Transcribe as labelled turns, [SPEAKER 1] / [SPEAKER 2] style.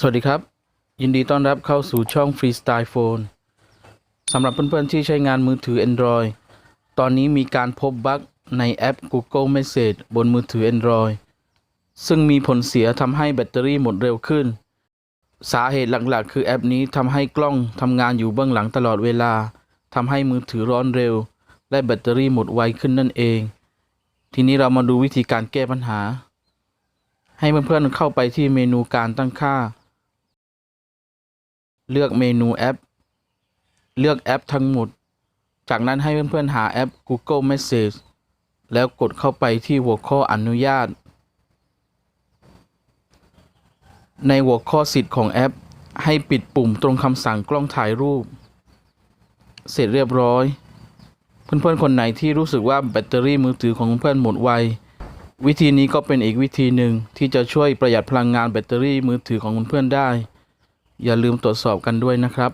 [SPEAKER 1] สวัสดีครับ ยินดีต้อนรับเข้าสู่ช่อง Freestyle Phone สำหรับเพื่อนๆที่ใช้งานมือถือ Android ตอนนี้มีการพบบั๊กในแอป Google Message บนมือถือ Android ซึ่งมีผลเสียทำให้แบตเตอรี่หมดเร็วขึ้น สาเหตุหลักๆ คือแอปนี้ทำให้กล้องทำงานอยู่เบื้องหลังตลอดเวลาทำให้มือถือร้อนเร็ว และแบตเตอรี่หมดไวขึ้นนั่นเอง ทีนี้เรามาดูวิธีการแก้ปัญหา ให้เพื่อนๆเข้าไปที่เมนูการตั้งค่า เลือกเมนูแอป เลือกแอปทั้งหมด จากนั้นให้เพื่อนๆหาแอป Google Message แล้วกดเข้าไปที่หัวข้ออนุญาต ในหัวข้อสิทธิ์ของแอป ให้ปิดปุ่มตรงคำสั่งกล้องถ่ายรูป เสร็จเรียบร้อย เพื่อนๆคนไหนที่รู้สึกว่าแบตเตอรี่มือถือของเพื่อนหมดไววิธีนี้ก็เป็นอีกวิธีหนึ่งที่จะช่วยประหยัดพลังงานแบตเตอรี่มือถือของเพื่อนๆได้ อย่าลืมตรวจสอบกันด้วยนะครับ